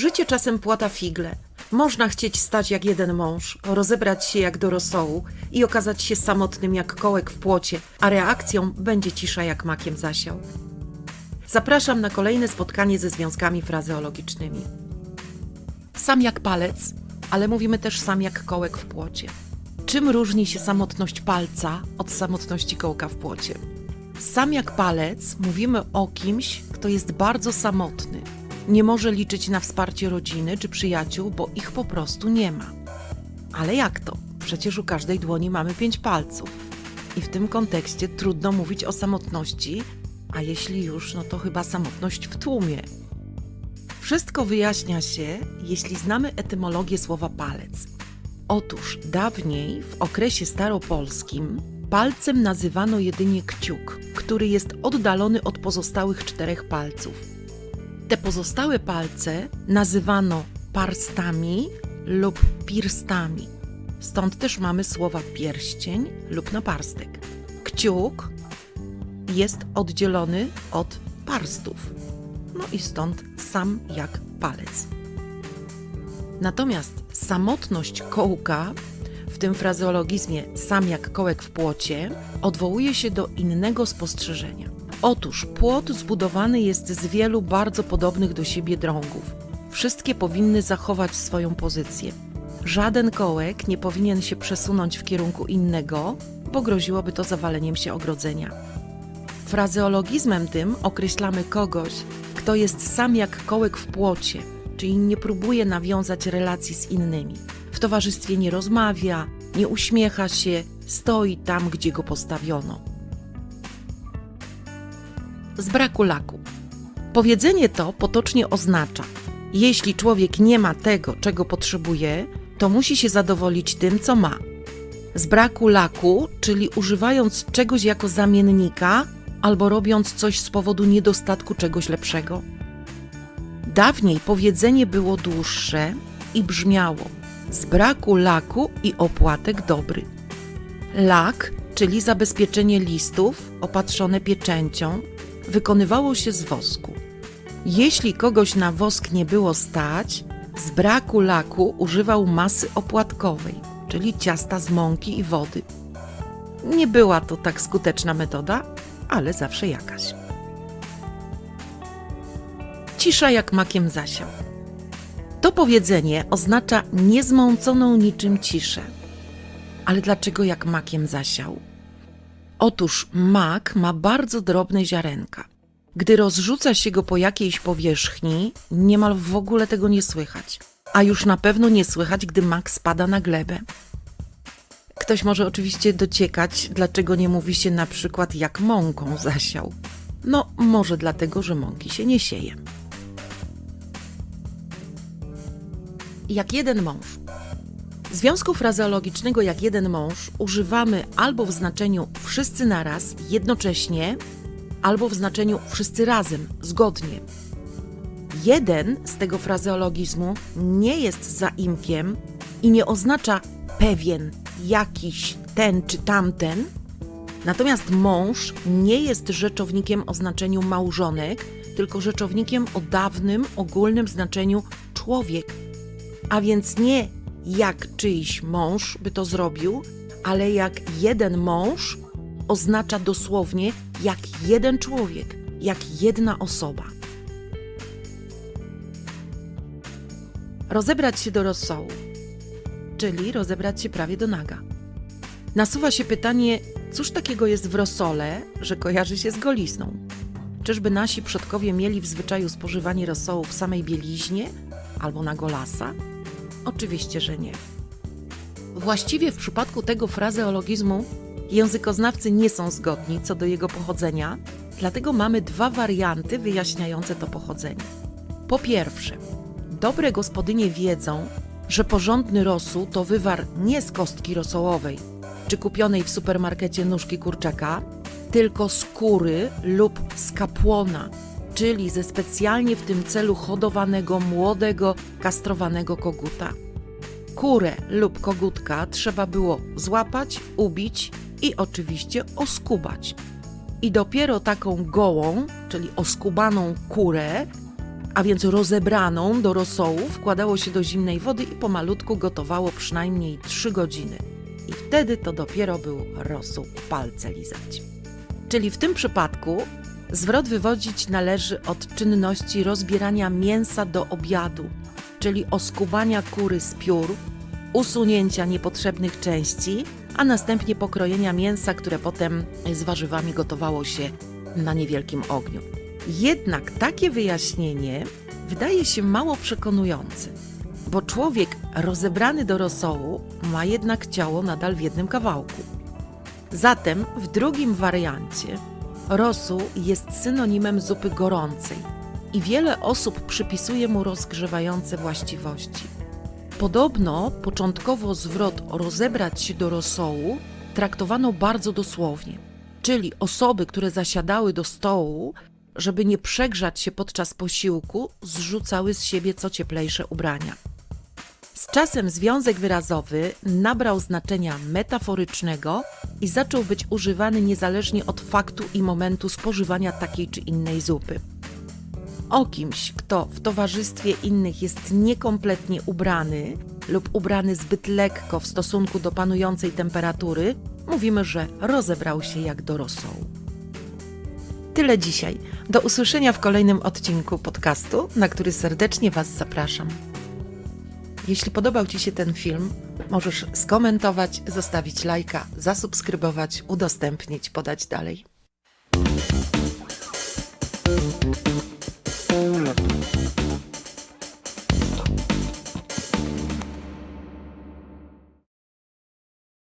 Życie czasem płata figle. Można chcieć stać jak jeden mąż, rozebrać się jak do rosołu i okazać się samotnym jak kołek w płocie, a reakcją będzie cisza jak makiem zasiał. Zapraszam na kolejne spotkanie ze związkami frazeologicznymi. Sam jak palec, ale mówimy też sam jak kołek w płocie. Czym różni się samotność palca od samotności kołka w płocie? Sam jak palec mówimy o kimś, kto jest bardzo samotny. Nie może liczyć na wsparcie rodziny czy przyjaciół, bo ich po prostu nie ma. Ale jak to? Przecież u każdej dłoni mamy pięć palców. I w tym kontekście trudno mówić o samotności, a jeśli już, no to chyba samotność w tłumie. Wszystko wyjaśnia się, jeśli znamy etymologię słowa palec. Otóż dawniej, w okresie staropolskim, palcem nazywano jedynie kciuk, który jest oddalony od pozostałych czterech palców. Te pozostałe palce nazywano parstami lub pirstami. Stąd też mamy słowa pierścień lub naparstek. Kciuk jest oddzielony od parstów. No i stąd sam jak palec. Natomiast samotność kołka, w tym frazeologizmie sam jak kołek w płocie, odwołuje się do innego spostrzeżenia. Otóż płot zbudowany jest z wielu bardzo podobnych do siebie drągów. Wszystkie powinny zachować swoją pozycję. Żaden kołek nie powinien się przesunąć w kierunku innego, bo groziłoby to zawaleniem się ogrodzenia. Frazeologizmem tym określamy kogoś, kto jest sam jak kołek w płocie, czyli nie próbuje nawiązać relacji z innymi. W towarzystwie nie rozmawia, nie uśmiecha się, stoi tam, gdzie go postawiono. Z braku laku. Powiedzenie to potocznie oznacza: jeśli człowiek nie ma tego, czego potrzebuje, to musi się zadowolić tym, co ma. Z braku laku, czyli używając czegoś jako zamiennika, albo robiąc coś z powodu niedostatku czegoś lepszego. Dawniej powiedzenie było dłuższe i brzmiało: z braku laku i opłatek dobry. Lak, czyli zabezpieczenie listów opatrzone pieczęcią, wykonywało się z wosku. Jeśli kogoś na wosk nie było stać, z braku laku używał masy opłatkowej, czyli ciasta z mąki i wody. Nie była to tak skuteczna metoda, ale zawsze jakaś. Cisza jak makiem zasiał. To powiedzenie oznacza niezmąconą niczym ciszę. Ale dlaczego jak makiem zasiał? Otóż mak ma bardzo drobne ziarenka. Gdy rozrzuca się go po jakiejś powierzchni, niemal w ogóle tego nie słychać. A już na pewno nie słychać, gdy mak spada na glebę. Ktoś może oczywiście dociekać, dlaczego nie mówi się na przykład jak mąką zasiał. No, może dlatego, że mąki się nie sieje. Jak jeden mąż. Związku frazeologicznego jak jeden mąż używamy albo w znaczeniu wszyscy naraz, jednocześnie, albo w znaczeniu wszyscy razem, zgodnie. Jeden z tego frazeologizmu nie jest zaimkiem i nie oznacza pewien, jakiś, ten czy tamten. Natomiast mąż nie jest rzeczownikiem o znaczeniu małżonek, tylko rzeczownikiem o dawnym, ogólnym znaczeniu człowiek. A więc nie jak czyjś mąż by to zrobił, ale jak jeden mąż oznacza dosłownie jak jeden człowiek, jak jedna osoba. Rozebrać się do rosołu, czyli rozebrać się prawie do naga. Nasuwa się pytanie, cóż takiego jest w rosole, że kojarzy się z golizną? Czyżby nasi przodkowie mieli w zwyczaju spożywanie rosołu w samej bieliźnie albo na golasa? Oczywiście, że nie. Właściwie w przypadku tego frazeologizmu językoznawcy nie są zgodni co do jego pochodzenia, dlatego mamy dwa warianty wyjaśniające to pochodzenie. Po pierwsze, dobre gospodynie wiedzą, że porządny rosół to wywar nie z kostki rosołowej czy kupionej w supermarkecie nóżki kurczaka, tylko z kury lub z kapłona, czyli ze specjalnie w tym celu hodowanego młodego, kastrowanego koguta. Kurę lub kogutka trzeba było złapać, ubić i oczywiście oskubać. I dopiero taką gołą, czyli oskubaną kurę, A więc rozebraną do rosołu wkładało się do zimnej wody i pomalutku gotowało przynajmniej 3 godziny. I wtedy to dopiero był rosół palce lizać. Czyli w tym przypadku zwrot wywodzić należy od czynności rozbierania mięsa do obiadu, czyli oskubania kury z piór, usunięcia niepotrzebnych części, a następnie pokrojenia mięsa, które potem z warzywami gotowało się na niewielkim ogniu. Jednak takie wyjaśnienie wydaje się mało przekonujące, bo człowiek rozebrany do rosołu ma jednak ciało nadal w jednym kawałku. Zatem w drugim wariancie rosół jest synonimem zupy gorącej i wiele osób przypisuje mu rozgrzewające właściwości. Podobno początkowo zwrot rozebrać się do rosołu traktowano bardzo dosłownie, czyli osoby, które zasiadały do stołu, żeby nie przegrzać się podczas posiłku, zrzucały z siebie co cieplejsze ubrania. Z czasem związek wyrazowy nabrał znaczenia metaforycznego i zaczął być używany niezależnie od faktu i momentu spożywania takiej czy innej zupy. O kimś, kto w towarzystwie innych jest niekompletnie ubrany lub ubrany zbyt lekko w stosunku do panującej temperatury, mówimy, że rozebrał się jak do rosołu. Tyle dzisiaj. Do usłyszenia w kolejnym odcinku podcastu, na który serdecznie Was zapraszam. Jeśli podobał Ci się ten film, możesz skomentować, zostawić lajka, zasubskrybować, udostępnić, podać dalej.